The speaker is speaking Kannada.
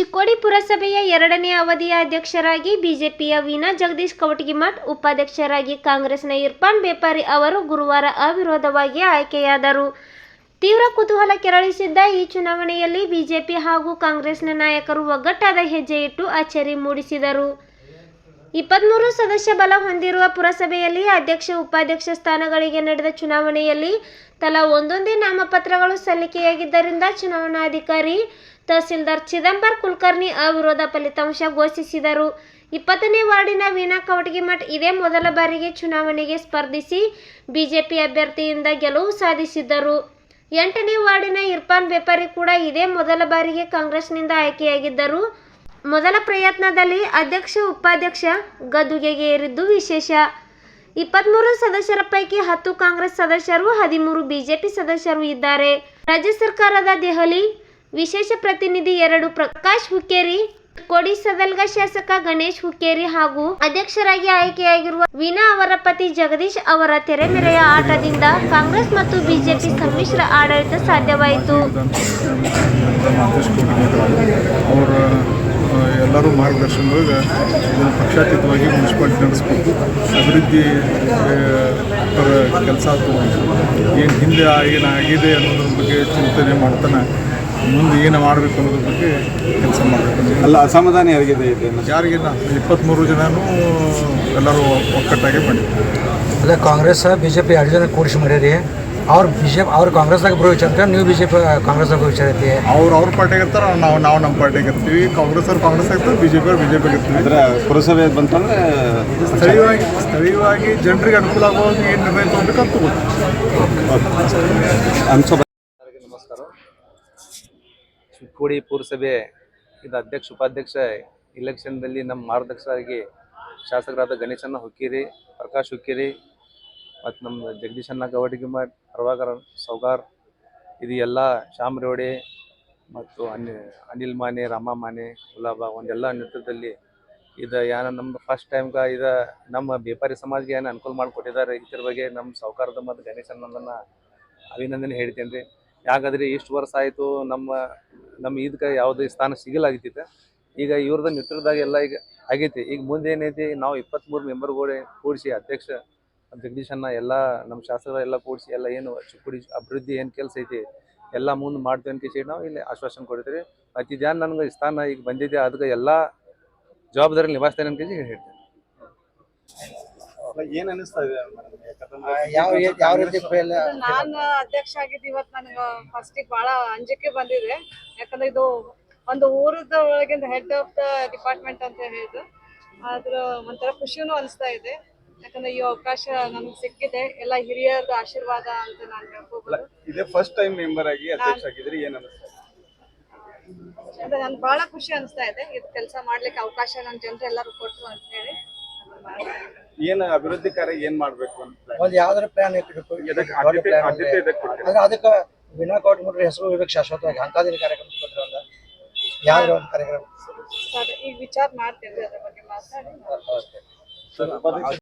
ಚಿಕ್ಕೋಡಿ ಪುರಸಭೆಯ ಎರಡನೇ ಅವಧಿಯ ಅಧ್ಯಕ್ಷರಾಗಿ ಬಿಜೆಪಿಯ ವೀನಾ ಜಗದೀಶ್ ಕವಟಗಿಮಠ್ ಉಪಾಧ್ಯಕ್ಷರಾಗಿ ಕಾಂಗ್ರೆಸ್ನ ಇರ್ಫಾನ್ ಬೇಪಾರಿ ಅವರು ಗುರುವಾರ ಅವಿರೋಧವಾಗಿ ಆಯ್ಕೆಯಾದರು. ತೀವ್ರ ಕುತೂಹಲ ಕೆರಳಿಸಿದ್ದ ಈ ಚುನಾವಣೆಯಲ್ಲಿ ಬಿಜೆಪಿ ಹಾಗೂ ಕಾಂಗ್ರೆಸ್ನ ನಾಯಕರು ಒಗ್ಗಟ್ಟಾದ ಹೆಜ್ಜೆಯಿಟ್ಟು ಅಚ್ಚರಿ ಮೂಡಿಸಿದರು. ಇಪ್ಪತ್ತ್ಮೂರು ಸದಸ್ಯ ಬಲ ಹೊಂದಿರುವ ಪುರಸಭೆಯಲ್ಲಿ ಅಧ್ಯಕ್ಷ, ಉಪಾಧ್ಯಕ್ಷ ಸ್ಥಾನಗಳಿಗೆ ನಡೆದ ಚುನಾವಣೆಯಲ್ಲಿ ತಲಾ ಒಂದೊಂದೇ ನಾಮಪತ್ರಗಳು ಸಲ್ಲಿಕೆಯಾಗಿದ್ದರಿಂದ ಚುನಾವಣಾಧಿಕಾರಿ ತಹಸೀಲ್ದಾರ್ ಚಿದಂಬರ್ ಕುಲಕರ್ಣಿ ಅವಿರೋಧ ಫಲಿತಾಂಶ ಘೋಷಿಸಿದರು. ಇಪ್ಪತ್ತನೇ ವಾರ್ಡಿನ ವೀಣಾ ಕವಟಗಿಮಠ್ ಇದೇ ಮೊದಲ ಬಾರಿಗೆ ಚುನಾವಣೆಗೆ ಸ್ಪರ್ಧಿಸಿ ಬಿಜೆಪಿ ಅಭ್ಯರ್ಥಿಯಿಂದ ಗೆಲುವು ಸಾಧಿಸಿದ್ದರು. ಎಂಟನೇ ವಾರ್ಡಿನ ಇರ್ಫಾನ್ ವ್ಯಾಪಾರಿ ಕೂಡ ಇದೇ ಮೊದಲ ಬಾರಿಗೆ ಕಾಂಗ್ರೆಸ್ನಿಂದ ಆಯ್ಕೆಯಾಗಿದ್ದರು. ಮೊದಲ ಪ್ರಯತ್ನದಲ್ಲಿ ಅಧ್ಯಕ್ಷ, ಉಪಾಧ್ಯಕ್ಷ ಗದ್ದುಗೆಗೆ ಏರಿದ್ದು ವಿಶೇಷ. ಇಪ್ಪತ್ತ್ಮೂರು ಸದಸ್ಯರ ಪೈಕಿ ಹತ್ತು ಕಾಂಗ್ರೆಸ್ ಸದಸ್ಯರು, ಹದಿಮೂರು ಬಿಜೆಪಿ ಸದಸ್ಯರು ಇದ್ದಾರೆ. ರಾಜ್ಯ ಸರ್ಕಾರದ ದೆಹಲಿ ವಿಶೇಷ ಪ್ರತಿನಿಧಿ ಎರಡು ಪ್ರಕಾಶ್ ಹುಕ್ಕೇರಿ ಕೋಡಿ ಸದಲ್ಗ ಶಾಸಕ ಗಣೇಶ್ ಹುಕ್ಕೇರಿ ಹಾಗೂ ಅಧ್ಯಕ್ಷರಾಗಿ ಆಯ್ಕೆಯಾಗಿರುವ ವೀಣಾ ಅವರ ಪತಿ ಜಗದೀಶ್ ಅವರ ತೆರೆಮೆರೆಯ ಆಟದಿಂದ ಕಾಂಗ್ರೆಸ್ ಮತ್ತು ಬಿಜೆಪಿ ಸಮ್ಮಿಶ್ರ ಆಡಳಿತ ಸಾಧ್ಯವಾಯಿತು. ಎಲ್ಲರೂ ಮಾರ್ಗದರ್ಶನದೊಳಗೆ ಇದನ್ನು ಪಕ್ಷಾತೀತವಾಗಿ ಮುನ್ಸಿಪಾಲ್ಟಿ ನಡೆಸ್ಬೇಕು. ಅಭಿವೃದ್ಧಿ ಪರ ಕೆಲಸ ಏನು ಹಿಂದೆ ಏನು ಆಗಿದೆ ಅನ್ನೋದ್ರ ಬಗ್ಗೆ ಚಿಂತನೆ ಮಾಡ್ತಾನೆ ಮುಂದೆ ಏನು ಮಾಡಬೇಕು ಅನ್ನೋದ್ರ ಬಗ್ಗೆ ಕೆಲಸ ಮಾಡಬೇಕು. ಅಲ್ಲ ಅಸಮಾಧಾನ ಯಾರಿಗಿದೆ ಇದೆ ಯಾರಿಗಿಲ್ಲ ಇಪ್ಪತ್ತ್ಮೂರು ಜನನೂ ಎಲ್ಲರೂ ಒಕ್ಕಟ್ಟಾಗಿ ಮಾಡಿದ್ದಾರೆ ಅಲ್ಲ ಕಾಂಗ್ರೆಸ್ ಬಿ ಜೆ ಪಿ ಎರಡು ಜನ ಕೂಡಿಸಿ ಮಾಡ್ಯಾರಿ ಅವ್ರು ಬಿ ಜೆ ಪಿ ಅವ್ರು ಕಾಂಗ್ರೆಸ್ದಾಗ ಬರೋ ವಿಚಾರ ನೀವು ಬಿಜೆಪಿ ಜೆ ಪಿ ಕಾಂಗ್ರೆಸ್ದಾಗ ಬರೋ ವಿಚಾರ ಐತಿ ಅವ್ರು ಅವ್ರ ಪಾರ್ಟಿಗೆ ಇರ್ತಾರೆ ನಾವು ನಾವು ನಮ್ಮ ಪಾರ್ಟಿಗೆ ಇರ್ತೀವಿ. ಕಾಂಗ್ರೆಸ್ ಅವ್ರು ಕಾಂಗ್ರೆಸ್ ಆಗ್ತಾರೆ ಬಿಜೆಪಿ ಜೆ ಪಿ ಅವ್ರು ಬಿ ಜೆ ಪಿಗೆ ಇರ್ತೀವಿ. ಅಂದ್ರೆ ಪುರಸಭೆ ಬಂತಂದ್ರೆ ಸ್ಥಳೀಯವಾಗಿ ಸ್ಥಳೀಯವಾಗಿ ಜನರಿಗೆ ಅನುಕೂಲ ಆಗೋದು ಏನು ನಿರ್ಣಯ ತಗೋಬೇಕು ಅಂತ ನಮಸ್ಕಾರ. ಚಿಕ್ಕೋಡಿ ಪುರಸಭೆ ಇದು ಅಧ್ಯಕ್ಷ ಉಪಾಧ್ಯಕ್ಷ ಇಲೆಕ್ಷನ್ದಲ್ಲಿ ನಮ್ಮ ಮಾರ್ಗದರ್ಶಕರಾಗಿ ಶಾಸಕರಾದ ಗಣೇಶನ ಹುಕ್ಕಿರಿ ಪ್ರಕಾಶ್ ಹುಕ್ಕೇರಿ ಮತ್ತು ನಮ್ಮ ಜಗದೀಶಣ್ಣ ಮಾಡಿ ಪ್ರಭಾಕರ್ ಸೌಗಾರ್, ಇದು ಎಲ್ಲ ಶ್ಯಾಮ್ ರೇವಡೆ ಮತ್ತು ಅನಿ, ಅನಿಲ್ ಮಾನೆ, ರಾಮ ಮಾನೆ, ಗುಲಾಬ ಒಂದೆಲ್ಲ ನೃತ್ಯದಲ್ಲಿ ಇದು ಏನ ನಮ್ಮ ಫಸ್ಟ್ ಟೈಮ್ಗ ಇದು ನಮ್ಮ ವ್ಯಾಪಾರಿ ಸಮಾಜಕ್ಕೆ ಏನು ಅನುಕೂಲ ಮಾಡಿಕೊಟ್ಟಿದ್ದಾರೆ. ಇದ್ರ ಬಗ್ಗೆ ನಮ್ಮ ಸೌಕಾರದ ಮತ್ತು ಗಣೇಶಣ್ಣನ ಅಭಿನಂದನೆ ಹೇಳ್ತೇನೆ ರೀ. ಯಾಕಂದ್ರೆ ಇಷ್ಟು ವರ್ಷ ಆಯಿತು ನಮ್ಮ ನಮ್ಮ ಇದಕ್ಕೆ ಯಾವುದೇ ಸ್ಥಾನ ಸಿಗಲಾಗಿತ್ತು ಈಗ ಇವ್ರದ್ದು ನೃತ್ಯದಾಗೆಲ್ಲ ಈಗ ಆಗೈತಿ. ಈಗ ಮುಂದೆ ಏನೈತಿ, ನಾವು ಇಪ್ಪತ್ತ್ಮೂರು ಮೆಂಬರ್ಗಳೇ ಕೂಡಿಸಿ ಅಧ್ಯಕ್ಷ ಜಗದೀಶನ್ನ ಎಲ್ಲ ನಮ್ಮ ಶಾಸ್ತ್ರ ಎಲ್ಲ ಕೂಡಿಸಿ ಎಲ್ಲ ಏನು ಚಿಕ್ಕುಡಿ ಅಭಿವೃದ್ಧಿ ಏನು ಕೆಲಸ ಐತಿ ಎಲ್ಲ ಮುಂದೆ ಮಾಡ್ತೇವೆ ಅಂತ ಕೇಳಿ ನಾವು ಇಲ್ಲಿ ಆಶ್ವಾಸನೆ ಕೊಡ್ತೀವಿ. ಮತ್ತು ಇದ್ಯಾನು ನನಗೆ ಸ್ಥಾನ ಈಗ ಬಂದಿದೆ ಅದಕ್ಕೆ ಎಲ್ಲ ಜವಾಬ್ದಾರಿ ನಿಭಾಯಿಸ್ತೇನೆ ಅಂತ ಹೇಳಿ ಹೇಳ್ತೇನೆ. ಏನ್ ಅನಿಸ್ತಾ ಇದೆ ಯಾವ ಯಾವ ರೀತಿ ನಾನು ಅಧ್ಯಕ್ಷ ಆಗಿದ್ದು ಇವತ್ತು ನನಗೆ ಫಸ್ಟಿಗೆ ಭಾಳ ಅಂಜಿಕೆ ಬಂದಿದೆ. ಯಾಕಂದ್ರೆ ಇದು ಒಂದು ಊರದ ಒಳಗಿಂದ ಹೆಡ್ ಆಫ್ ದ ಡಿಪಾರ್ಟ್ಮೆಂಟ್ ಅಂತ ಹೇಳಿದ್ರು ಆದ್ರ ಒಂಥರ ಖುಷಿನೂ ಅನಿಸ್ತಾ ಇದೆ. ಯಾಕಂದ್ರೆ ಈ ಅವಕಾಶ ನಮ್ಗೆ ಸಿಕ್ಕಿದೆ. ಎಲ್ಲ ಹಿರಿಯರ ಆಶೀರ್ವಾದ ಅಂತ ನಾನು ಹೇಳ್ಕೋಬಹುದು ಇದೇ ಫಸ್ಟ್ ಟೈಮ್ ಮೆಂಬರ್ ಆಗಿ ಅಧ್ಯಕ್ಷ ಆಗಿದ್ರಿ ಏನ್ ಅನಿಸ್ತಾ? ಅಂದ್ರೆ ನನ್ಗೆ ಭಾಳ ಖುಷಿ ಅನಿಸ್ತಾ ಇದೆ. ಇದು ಕೆಲಸ ಮಾಡ್ಲಿಕ್ಕೆ ಅವಕಾಶ ನನ್ನ ಜನರು ಎಲ್ಲರೂ ಕೊಟ್ಟು ಅಂತ ಹೇಳಿ. ಏನ್ ಅಭಿವೃದ್ಧಿ ಕಾರ್ಯ ಏನ್ ಮಾಡ್ಬೇಕು ಅಂತ ಒಂದು ಯಾವ್ದಾರ ಪ್ಲಾನ್? ಅಂದ್ರೆ ಅದಕ್ಕೆ ವಿನಾ ಕೌಟಮುಟ್ರಿ ಹೆಸರು ಇರ್ಬೇಕು ಶಾಶ್ವತವಾಗಿ ಅಂತಾದಿನ ಕಾರ್ಯಕ್ರಮ ಕೊಟ್ರೆ ಒಂದು ಯಾವ್ದಾರ ಒಂದು ಕಾರ್ಯಕ್ರಮ. ಸರಿ ಈಗ ವಿಚಾರ ಮಾಡ್ತೇವೆ ಅದ್ರ ಬಗ್ಗೆ ಮಾತಾಡಿ. ಸರ್,